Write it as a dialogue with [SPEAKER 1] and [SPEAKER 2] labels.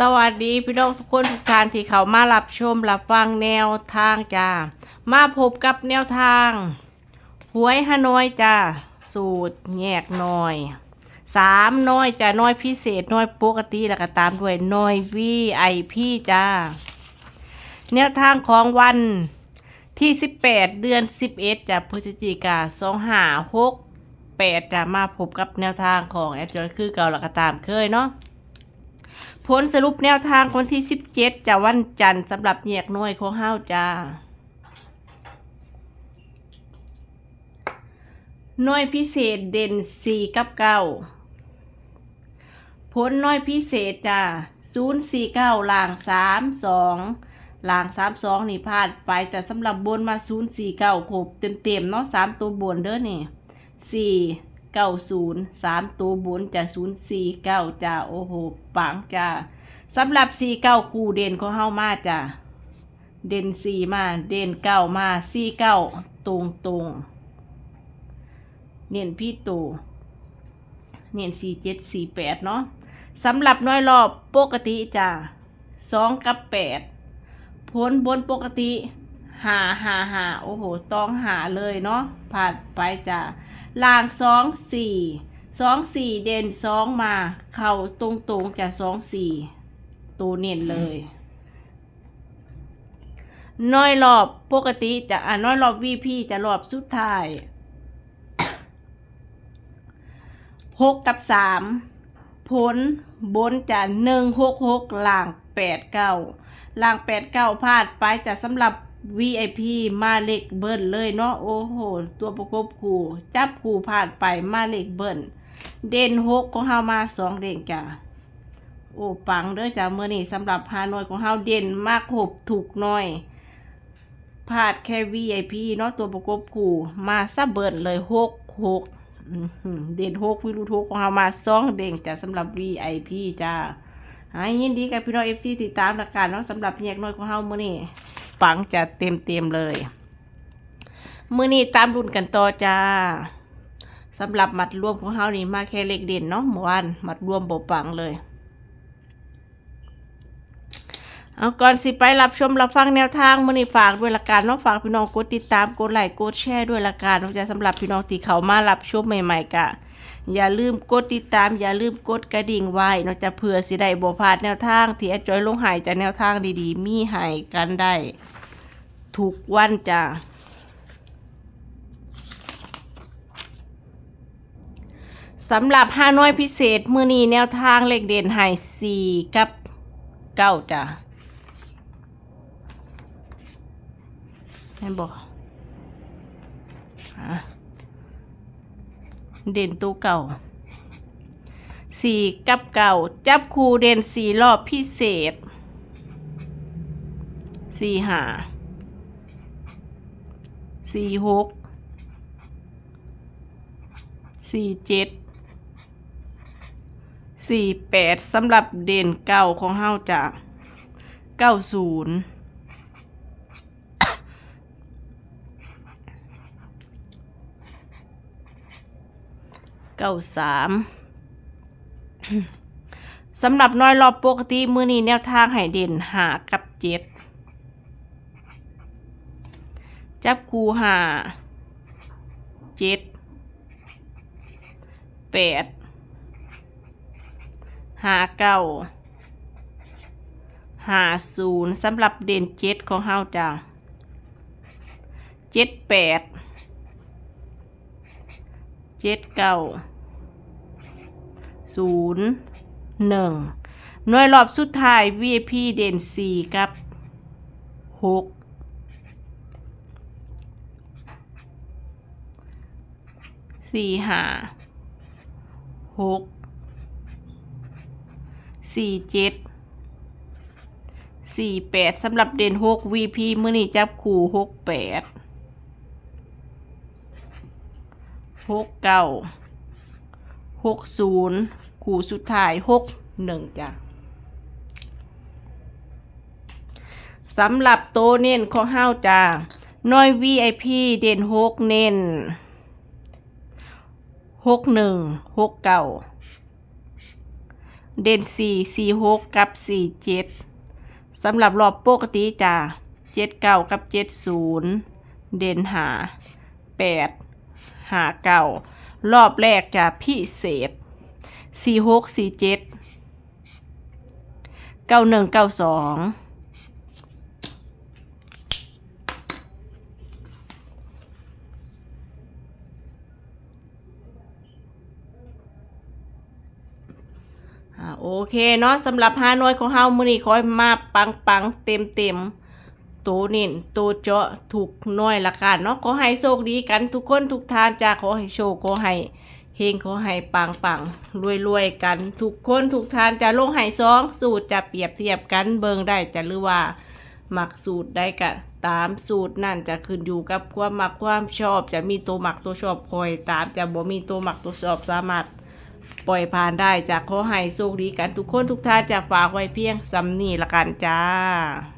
[SPEAKER 1] สวัสดีพี่น้องทุกคนทุกท่านที่เขามารับชมรับฟังแนวทางจ้า มาพบกับแนวทางหวยฮานอยจ้า สูตรแยกหน่อยสามน้อยจ้าน้อยพิเศษน้อยปกติแล้วก็ตามด้วยน้อยวีไอพีจ้า แนวทางของวันที่18เดือน11จาพฤศจิกา2 5 6 8จะมาพบกับแนวทางของแอดจอยคือเก่าแล้วก็ตามเคยเนาะ ผลสรุปแนวทางวันที่ 17จะวันจันทร์สำหรับแยกน่วยของเฮาจ้าน่วยพิเศษเด่น4กับ9ผลน่วยพิเศษจ้า049ล่าง32ล่าง32นี่พลาดไปแต่สำหรับบนมา049ครบเต็มๆเนาะ3ตัวบนเด้อนี่สี่ เก้าศูนย์สามตัวบนจะศูนย์สี่เก้าจ้าโอ้โหปังจ้าสำหรับสี่เก้าคู่เด่นของเฮามาจ้าเด่นสี่มา เด่นเก้ามาสี่เก้าตรงตรงเน้นพี่ตูเน้นสี่เจ็ดสี่แปดเนาะสำหรับน้อยรอบปกติจ้าสองกับแปดผลบนปกติหาหาหาโอ้โหต้องหาเลยเนาะผ่านไปจ้า ล่างสองสี่สองสี่เด่นสองมา เข่าตรงตรงจะสองสี่ตัวเน้นเลย น้อยรอบปกติจะอ่าน้อยรอบวีพีจะรอบสุดท้ายหกกับสามผลบนจะหนึ่งหกหกล่างแปดเก้าล่างแปดเก้าพลาดไปจะสำหรับ VIP มาเล็กเบิ้ลเลยเนาะโอ้โห ตัวประกบคู่จับคู่ผ่านไปมาเล็กเบิ้ลเด่นหกของเฮามาสองเด่นจ้ะโอ้ปังเด้อจ้ะเมื่อนี้สำหรับฮานอยของเฮาเด่นมากหบถูกหน่อยพลาดแค่ VIP เนาะตัวประกบคู่มาซะเบิ้ลเลยหกหกเด่นหกวิรุธหกของเฮามาสองเด่นจ้ะสำหรับ VIP จ้าหายยินดีกับพี่น้อง FC ติดตามรายการเนาะสำหรับแยกน้อยของเฮาเมื้อนี้ ฝังจะเต็มเต็มๆเลย มือนี้ตามรุ่นกันต่อจ้าสำหรับมัดรวมของเฮานี่มาแค่เล็กเด่นเนาะเมื่อวานมัดรวมบบปังเลย เอาก่อนสิไปรับชมรับฟังแนวทางมือนี้ฝากด้วยละกันเนาะฝากพี่น้องกดติดตามกดไลค์กดแชร์ด้วยละกันเนาะจะสำหรับพี่น้องที่เขามารับชมใหม่ๆกะ อย่าลืมกดติดตาม อย่าลืมกดกระดิ่งไว้เนาะจะเผื่อสิได้บ่พลาดแนวทางที่อาจอยลงหายจากแนวทางดีๆ มีให้กันได้ทุกวันจ้ะสำหรับห้าน้อยพิเศษ มือนี้แนวทางเลขเด่นให้สี่กับเก้าจ้ะ แม่นบอกเด่นตัวเก่าสี่กับเก่า จับคูเด่นสี่รอบพิเศษสี่หาสี่หกสี่เจ็ดสี่แปดสำหรับเด่นเก่าของเฮาจะเก้าศูนย์ เก้าสามสำหรับน้อยรอบปกติมือนี้แนวทางให้เด่นหากับเจ็ดจับคูหาเจ็ดแปดหาเก้าหาศูนย์สำหรับเด่นเจ็ดของเฮาจ้ะเจ็ดแปด จ็ดเก้าศูนย์หนึ่งหน่วยรอบสุดท้าย VIP เด่นสี่กับหกสี่ห้าหกสี่เจ็ดสี่แปดสำหรับเด่นหก VP มื่อนี้จับคู่หกแปด หกเก้าหกศูนย์ขู่สุดท้ายหกหนึ่งจ้ะสำหรับโตเน้นของเฮาจ้าน้อย VIP เด่นหกเน้นหกหนึ่งหกเก้าเด่นสี่สี่หกกับสี่เจ็ดสำหรับรอบปกติจ้ะเจ็ดเก้ากับเจ็ดศูนย์เด่นหาแปด หาเก้ารอบแรกจะพิเศษสี่หกสี่เจ็ดเก้าหนึ่งเก้าสองโอเคเนาะสำหรับฮานอยของเฮามื้อนี้ขอให้มาปังปังเต็มเต็ม ตัวนิ่นตัวเจาะถูกน้อยละกันเนาะขอให้โชคดีกันทุกคนทุกทานจ้าขอให้โชคขอให้เฮงขอให้ปังปังรวยรวยกัน ทุกคนทุกทานจะลงให้ซอง สูตรจะเปรียบเทียบกันเบิงได้จะหรือว่าหมักสูตรได้กะตามสูตรนั่นจะขึ้นอยู่กับความมักความชอบ จะมีตัวหมักตัวชอบคอยตามจะบ่มีตัวหมักตัวชอบสามารถปล่อยผ่านได้จากขอให้โชคดีกันทุกคนทุกท่านจากฝากไว้เพียงสำนีละกันจ้า